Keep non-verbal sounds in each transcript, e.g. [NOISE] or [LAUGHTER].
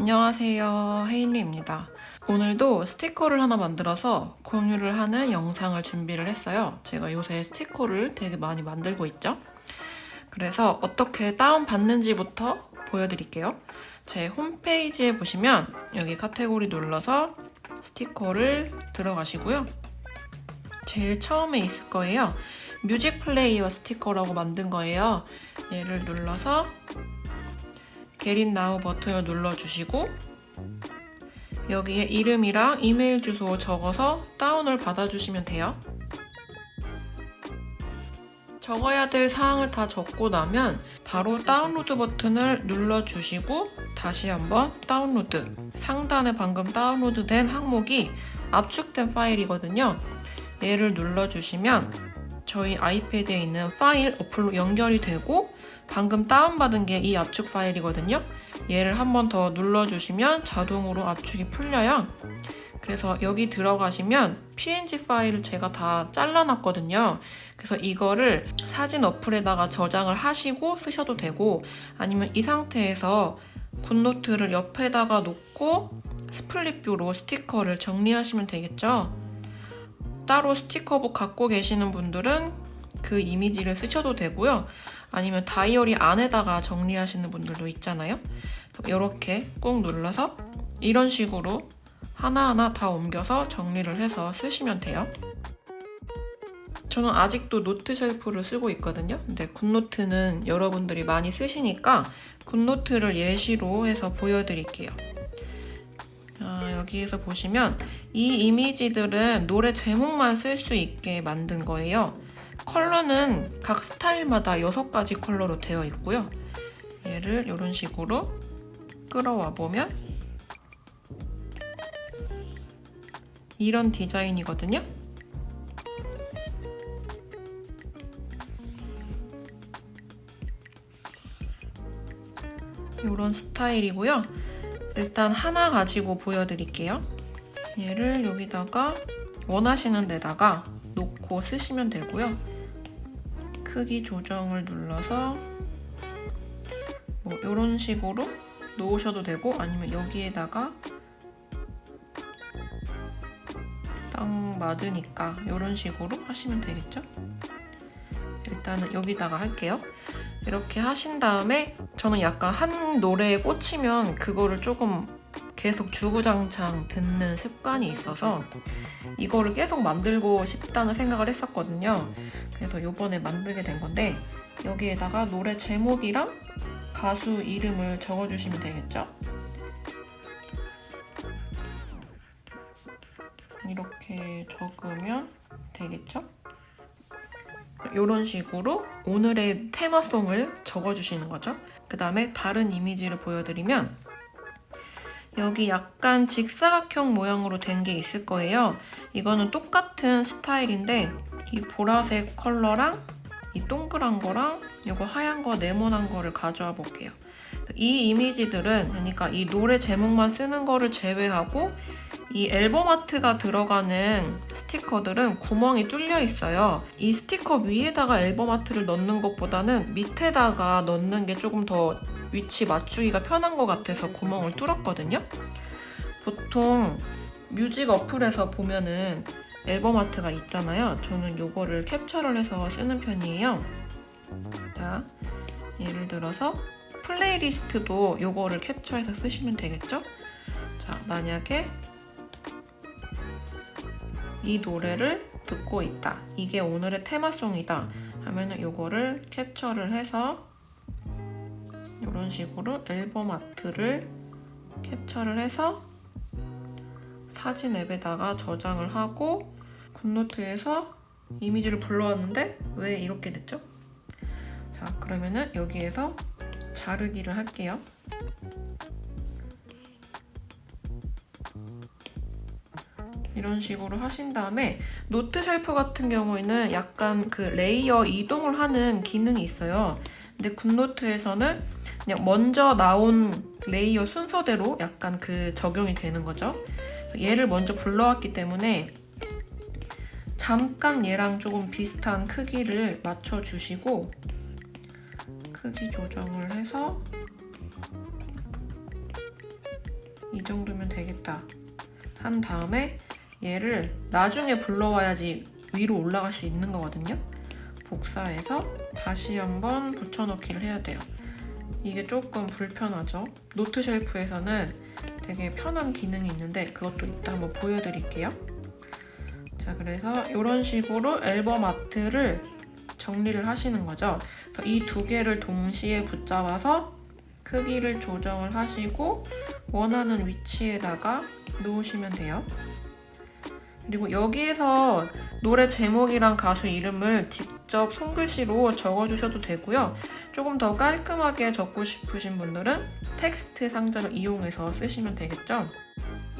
안녕하세요. 헤인리입니다. 오늘도 스티커를 하나 만들어서 공유를 하는 영상을 준비를 했어요. 제가 요새 스티커를 되게 많이 만들고 있죠. 그래서 어떻게 다운받는지부터 보여드릴게요. 제 홈페이지에 보시면 여기 카테고리 눌러서 스티커를 들어가시고요. 제일 처음에 있을 거예요. 뮤직 플레이어 스티커라고 만든 거예요. 얘를 눌러서 게린 나우 버튼을 눌러주시고 여기에 이름이랑 이메일 주소 적어서 다운을 받아주시면 돼요. 적어야 될 사항을 다 적고 나면 바로 다운로드 버튼을 눌러주시고 다시 한번 다운로드. 상단에 방금 다운로드 된 항목이 압축된 파일이거든요. 얘를 눌러주시면 저희 아이패드에 있는 파일 어플로 연결이 되고 방금 다운받은 게 이 압축 파일이거든요. 얘를 한 번 더 눌러주시면 자동으로 압축이 풀려요. 그래서 여기 들어가시면 PNG 파일을 제가 다 잘라놨거든요. 그래서 이거를 사진 어플에다가 저장을 하시고 쓰셔도 되고 아니면 이 상태에서 굿노트를 옆에다가 놓고 스플릿 뷰로 스티커를 정리하시면 되겠죠. 따로 스티커북 갖고 계시는 분들은 그 이미지를 쓰셔도 되고요. 아니면 다이어리 안에다가 정리하시는 분들도 있잖아요. 이렇게 꾹 눌러서 이런 식으로 하나하나 다 옮겨서 정리를 해서 쓰시면 돼요. 저는 아직도 노트 셀프를 쓰고 있거든요. 근데 굿노트는 여러분들이 많이 쓰시니까 굿노트를 예시로 해서 보여드릴게요. 아, 여기에서 보시면 이 이미지들은 노래 제목만 쓸 수 있게 만든 거예요. 컬러는 각 스타일마다 6가지 컬러로 되어 있고요. 얘를 이런 식으로 끌어와 보면 이런 디자인이거든요. 이런 스타일이고요. 일단 하나 가지고 보여드릴게요. 얘를 여기다가 원하시는 데다가 놓고 쓰시면 되고요. 크기 조정을 눌러서 뭐 이런 식으로 놓으셔도 되고 아니면 여기에다가 딱 맞으니까 이런 식으로 하시면 되겠죠? 일단은 여기다가 할게요. 이렇게 하신 다음에 저는 약간 한 노래에 꽂히면 그거를 조금 계속 주구장창 듣는 습관이 있어서 이거를 계속 만들고 싶다는 생각을 했었거든요. 그래서 이번에 만들게 된 건데 여기에다가 노래 제목이랑 가수 이름을 적어주시면 되겠죠? 이렇게 적으면 되겠죠? 이런 식으로 오늘의 테마송을 적어주시는 거죠. 그 다음에 다른 이미지를 보여드리면 여기 약간 직사각형 모양으로 된 게 있을 거예요. 이거는 똑같은 스타일인데 이 보라색 컬러랑 이 동그란 거랑 이거 하얀 거 네모난 거를 가져와 볼게요. 이 이미지들은 그러니까 이 노래 제목만 쓰는 거를 제외하고 이 앨범 아트가 들어가는 스티커들은 구멍이 뚫려 있어요. 이 스티커 위에다가 앨범 아트를 넣는 것보다는 밑에다가 넣는 게 조금 더 위치 맞추기가 편한 것 같아서 구멍을 뚫었거든요. 보통 뮤직 어플에서 보면은 앨범 아트가 있잖아요. 저는 이거를 캡처를 해서 쓰는 편이에요. 자, 예를 들어서 플레이리스트도 이거를 캡처해서 쓰시면 되겠죠? 자, 만약에 이 노래를 듣고 있다. 이게 오늘의 테마송이다. 하면은 이거를 캡처를 해서 이런 식으로 앨범 아트를 캡처를 해서 사진 앱에다가 저장을 하고 굿노트에서 이미지를 불러왔는데 왜 이렇게 됐죠? 자 그러면은 여기에서 자르기를 할게요. 이런 식으로 하신 다음에 노트 셀프 같은 경우에는 약간 그 레이어 이동을 하는 기능이 있어요. 근데 굿노트에서는 그냥 먼저 나온 레이어 순서대로 약간 그 적용이 되는 거죠. 얘를 먼저 불러왔기 때문에 잠깐 얘랑 조금 비슷한 크기를 맞춰주시고 크기 조정을 해서 이 정도면 되겠다. 한 다음에 얘를 나중에 불러와야지 위로 올라갈 수 있는 거거든요. 복사해서 다시 한번 붙여넣기를 해야 돼요. 이게 조금 불편하죠. 노트 쉘프에서는 되게 편한 기능이 있는데 그것도 이따 한번 보여드릴게요. 자, 그래서 이런 식으로 앨범 아트를 정리를 하시는 거죠. 그래서 이 두 개를 동시에 붙잡아서 크기를 조정을 하시고 원하는 위치에다가 놓으시면 돼요. 그리고 여기에서 노래 제목이랑 가수 이름을 직접 손글씨로 적어주셔도 되고요. 조금 더 깔끔하게 적고 싶으신 분들은 텍스트 상자를 이용해서 쓰시면 되겠죠.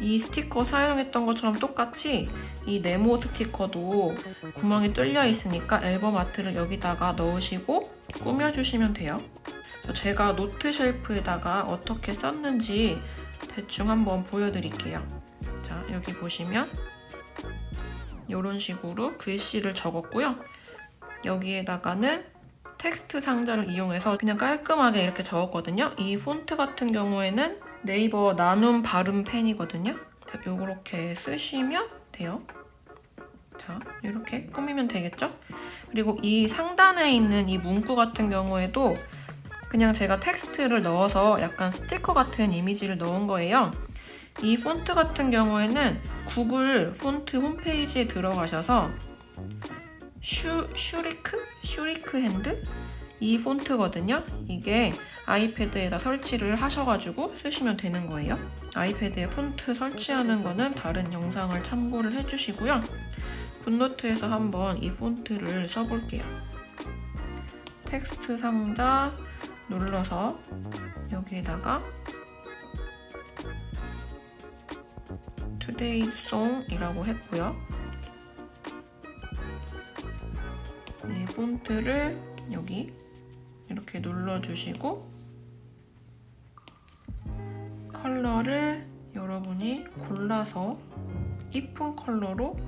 이 스티커 사용했던 것처럼 똑같이 이 네모 스티커도 구멍이 뚫려 있으니까 앨범 아트를 여기다가 넣으시고 꾸며주시면 돼요. 제가 노트 쉘프에다가 어떻게 썼는지 대충 한번 보여드릴게요. 자, 여기 보시면 이런 식으로 글씨를 적었고요. 여기에다가는 텍스트 상자를 이용해서 그냥 깔끔하게 이렇게 적었거든요. 이 폰트 같은 경우에는 네이버 나눔 발음 펜이거든요. 자, 요렇게 쓰시면 돼요. 자, 이렇게 꾸미면 되겠죠? 그리고 이 상단에 있는 이 문구 같은 경우에도 그냥 제가 텍스트를 넣어서 약간 스티커 같은 이미지를 넣은 거예요. 이 폰트 같은 경우에는 구글 폰트 홈페이지에 들어가셔서 슈, 슈리크? 슈리크 핸드? 이 폰트거든요. 이게 아이패드에다 설치를 하셔가지고 쓰시면 되는 거예요. 아이패드에 폰트 설치하는 거는 다른 영상을 참고를 해주시고요. 굿노트에서 한번 이 폰트를 써볼게요. 텍스트 상자 눌러서 여기에다가 투데이 송이라고 했고요. 이 폰트를 여기 이렇게 눌러주시고 컬러를 여러분이 골라서 이쁜 컬러로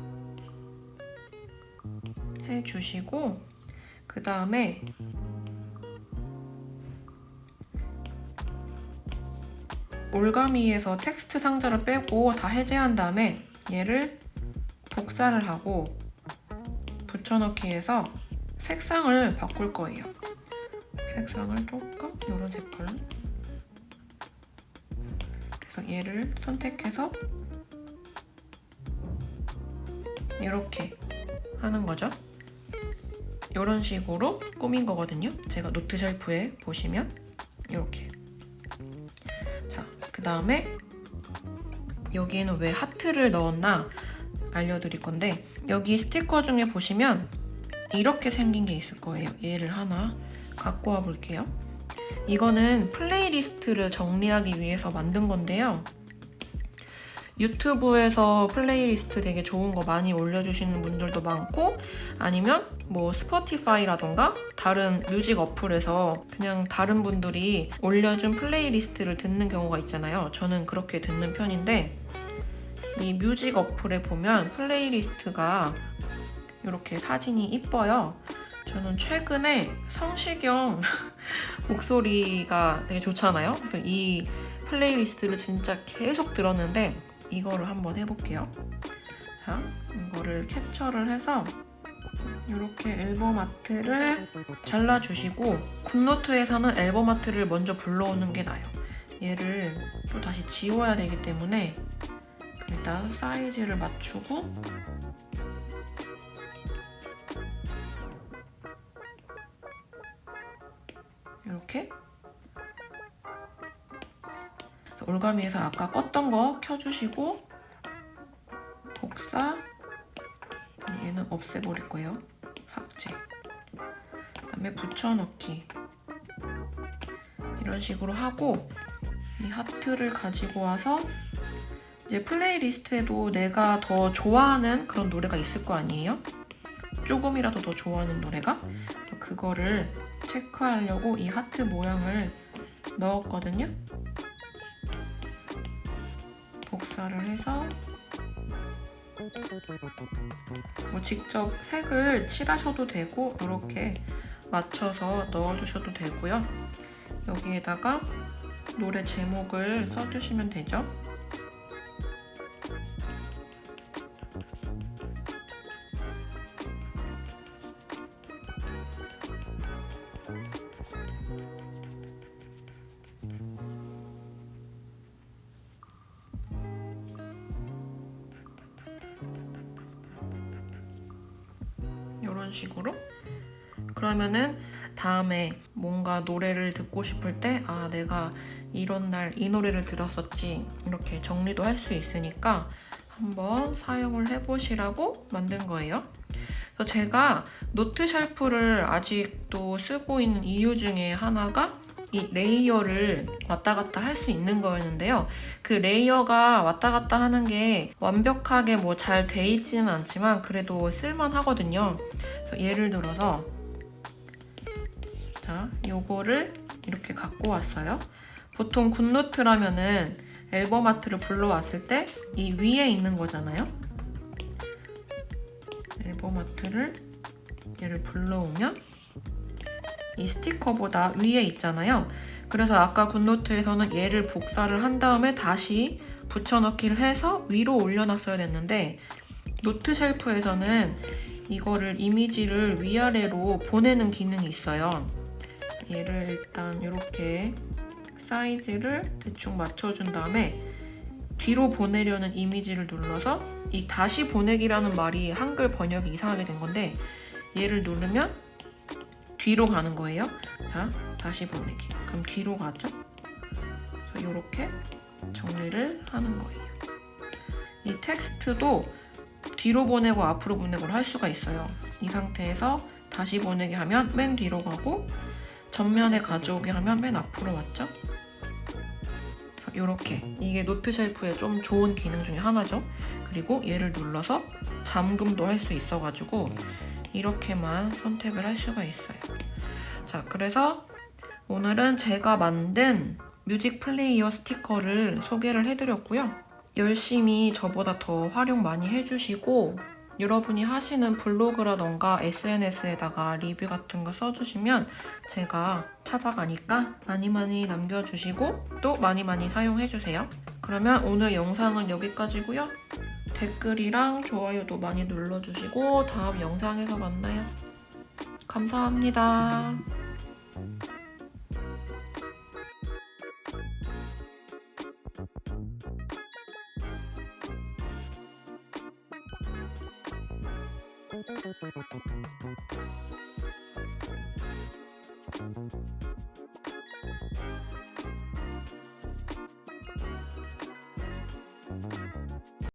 해주시고 그 다음에 올가미에서 텍스트 상자를 빼고 다 해제한 다음에 얘를 복사를 하고 붙여넣기해서 색상을 바꿀 거예요. 색상을 조금 이런 색깔로 그래서 얘를 선택해서 이렇게 하는 거죠. 이런 식으로 꾸민 거거든요. 제가 노트 쉘프에 보시면 이렇게 자, 그 다음에 여기에는 왜 하트를 넣었나 알려드릴 건데 여기 스티커 중에 보시면 이렇게 생긴 게 있을 거예요. 얘를 하나 갖고 와 볼게요. 이거는 플레이리스트를 정리하기 위해서 만든 건데요. 유튜브에서 플레이리스트 되게 좋은 거 많이 올려주시는 분들도 많고 아니면 뭐 스포티파이라던가 다른 뮤직 어플에서 그냥 다른 분들이 올려준 플레이리스트를 듣는 경우가 있잖아요. 저는 그렇게 듣는 편인데 이 뮤직 어플에 보면 플레이리스트가 이렇게 사진이 이뻐요. 저는 최근에 성시경 [LAUGHS] 목소리가 되게 좋잖아요. 그래서 이 플레이리스트를 진짜 계속 들었는데 이거를 한번 해볼게요. 자, 이거를 캡처를 해서 이렇게 앨범 아트를 잘라주시고 굿노트에서는 앨범 아트를 먼저 불러오는 게 나아요. 얘를 또 다시 지워야 되기 때문에 일단 사이즈를 맞추고 이렇게? 올가미에서 아까 껐던 거 켜주시고 복사. 얘는 없애버릴 거예요. 삭제. 그 다음에 붙여넣기. 이런 식으로 하고 이 하트를 가지고 와서 이제 플레이리스트에도 내가 더 좋아하는 그런 노래가 있을 거 아니에요? 조금이라도 더 좋아하는 노래가? 그거를 체크하려고 이 하트 모양을 넣었거든요. 복사를 해서 뭐 직접 색을 칠하셔도 되고 이렇게 맞춰서 넣어주셔도 되고요. 여기에다가 노래 제목을 써주시면 되죠. 식으로 그러면은 다음에 뭔가 노래를 듣고 싶을 때 아 내가 이런 날 이 노래를 들었었지 이렇게 정리도 할 수 있으니까 한번 사용을 해보시라고 만든 거예요. 그래서 제가 노트 쉘프를 아직도 쓰고 있는 이유 중에 하나가 이 레이어를 왔다 갔다 할 수 있는 거였는데요. 그 레이어가 왔다 갔다 하는 게 완벽하게 뭐 잘 돼 있지는 않지만 그래도 쓸만 하거든요. 그래서 예를 들어서 자, 요거를 이렇게 갖고 왔어요. 보통 굿노트라면은 앨범 아트를 불러왔을 때 이 위에 있는 거잖아요. 앨범 아트를 얘를 불러오면 이 스티커보다 위에 있잖아요. 그래서 아까 굿노트에서는 얘를 복사를 한 다음에 다시 붙여넣기를 해서 위로 올려놨어야 됐는데 노트 쉘프에서는 이거를 이미지를 위아래로 보내는 기능이 있어요. 얘를 일단 이렇게 사이즈를 대충 맞춰준 다음에 뒤로 보내려는 이미지를 눌러서 이 다시 보내기라는 말이 한글 번역이 이상하게 된 건데 얘를 누르면 뒤로 가는 거예요. 자, 다시 보내기. 그럼 뒤로 가죠. 그래서 이렇게 정리를 하는 거예요. 이 텍스트도 뒤로 보내고 앞으로 보내고를 할 수가 있어요. 이 상태에서 다시 보내기 하면 맨 뒤로 가고 전면에 가져오기 하면 맨 앞으로 왔죠. 이렇게 이게 노트 쉘프의 좀 좋은 기능 중에 하나죠. 그리고 얘를 눌러서 잠금도 할 수 있어가지고 이렇게만 선택을 할 수가 있어요. 자, 그래서 오늘은 제가 만든 뮤직 플레이어 스티커를 소개를 해드렸고요. 열심히 저보다 더 활용 많이 해주시고 여러분이 하시는 블로그라던가 SNS에다가 리뷰 같은 거 써주시면 제가 찾아가니까 많이 많이 남겨주시고 또 많이 많이 사용해주세요. 그러면 오늘 영상은 여기까지고요. 댓글이랑 좋아요도 많이 눌러주시고 다음 영상에서 만나요. 감사합니다.